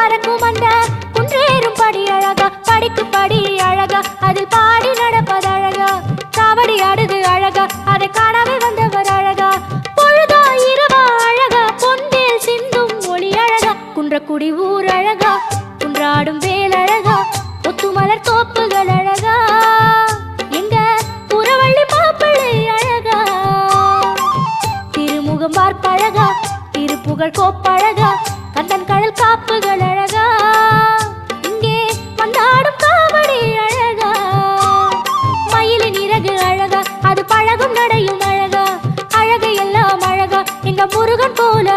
பறக்கும் அந்த குன்றேறும் படி அழகா படிக்கு படி அழகா அதில் பாடி நடப்பது அழகா காவடி ஆடுது அழகா அதை காணவே வந்தவர் அழகா. பொழுதா இரவா அழகா பொந்தில் சிந்தும் ஒளி அழகா குன்றக்குடி ஊர் அழகா குன்றாடும் வேல் அழகா ஒத்துமலர் தோப்புகள் அழகா. பார்ப்பழகா திருப்புகழ் கோப்பழகா இந்த முருகன் போல